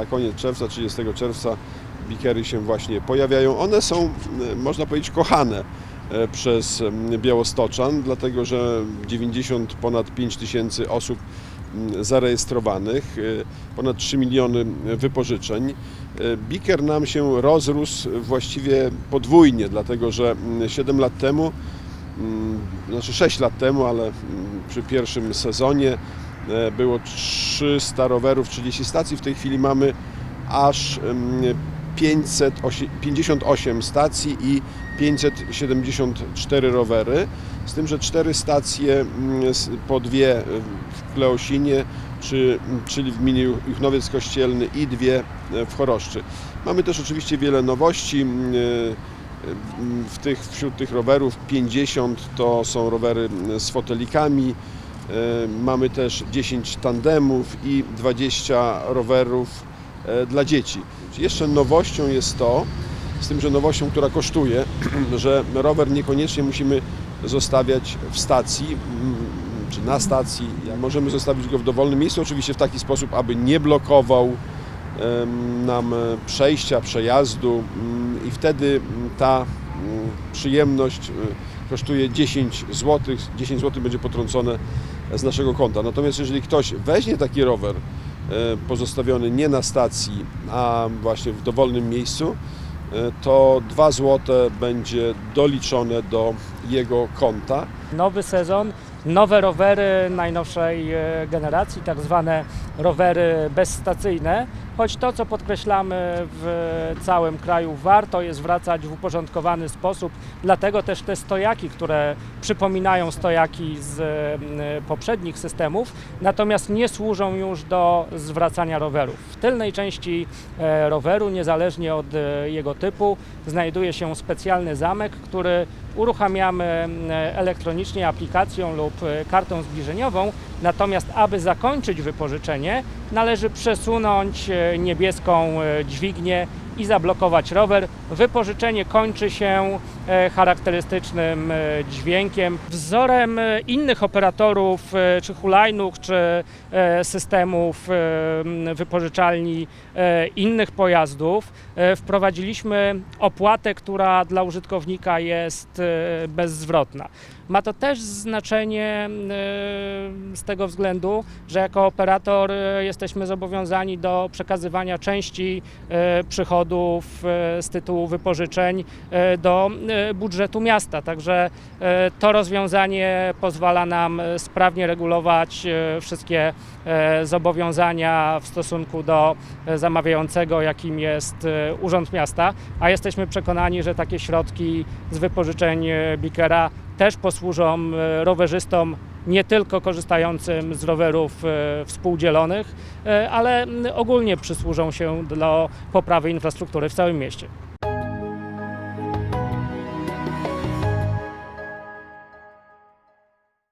na koniec czerwca, 30 czerwca bikery się właśnie pojawiają. One są, e, można powiedzieć, kochane e, przez Białostoczan, dlatego że 90 ponad 5 tysięcy osób zarejestrowanych, e, ponad 3 miliony wypożyczeń. Biker nam się rozrósł właściwie podwójnie, dlatego że 7 lat temu, znaczy 6 lat temu, ale przy pierwszym sezonie było 300 rowerów, 30 stacji. W tej chwili mamy aż mm, 558 stacji i 574 rowery, z tym, że cztery stacje mm, po dwie w Kleosinie, czy, czyli w gminie Juchnowiec Kościelny i dwie e, w Choroszczy. Mamy też oczywiście wiele nowości. e, W tych, wśród tych rowerów 50 to są rowery z fotelikami, e, mamy też 10 tandemów i 20 rowerów e, dla dzieci. Jeszcze nowością jest to, z tym, że nowością, która kosztuje, że rower niekoniecznie musimy zostawiać w stacji czy na stacji. Możemy zostawić go w dowolnym miejscu, oczywiście w taki sposób, aby nie blokował nam e, przejścia, przejazdu mm, i wtedy mm, ta mm, przyjemność e, kosztuje 10 zł. 10 zł będzie potrącone z naszego konta. Natomiast jeżeli ktoś weźmie taki rower e, pozostawiony nie na stacji, a właśnie w dowolnym miejscu, e, to 2 zł będzie doliczone do jego konta. Nowy sezon, nowe rowery najnowszej e, generacji, tak zwane rowery bezstacyjne. Choć to, co podkreślamy w całym kraju, warto jest wracać w uporządkowany sposób. Dlatego też te stojaki, które przypominają stojaki z e, poprzednich systemów, natomiast nie służą już do zwracania rowerów. W tylnej części e, roweru, niezależnie od e, jego typu, znajduje się specjalny zamek, który uruchamiamy e, elektronicznie aplikacją lub e, kartą zbliżeniową. Natomiast, aby zakończyć wypożyczenie, należy przesunąć e, niebieską e, dźwignię i zablokować rower. Wypożyczenie kończy się e, charakterystycznym e, dźwiękiem. Wzorem e, innych operatorów, czy hulajnóg, czy systemów wypożyczalni innych pojazdów, wprowadziliśmy opłatę, która dla użytkownika jest bezzwrotna. Ma to też znaczenie e, z tego względu, że jako operator e, jesteśmy zobowiązani do przekazywania części e, przychodów z tytułu wypożyczeń do budżetu miasta. Także to rozwiązanie pozwala nam sprawnie regulować wszystkie zobowiązania w stosunku do zamawiającego, jakim jest Urząd Miasta, a jesteśmy przekonani, że takie środki z wypożyczeń Bikera też posłużą e, rowerzystom nie tylko korzystającym z rowerów e, współdzielonych, e, ale m, ogólnie przysłużą się dla poprawy infrastruktury w całym mieście.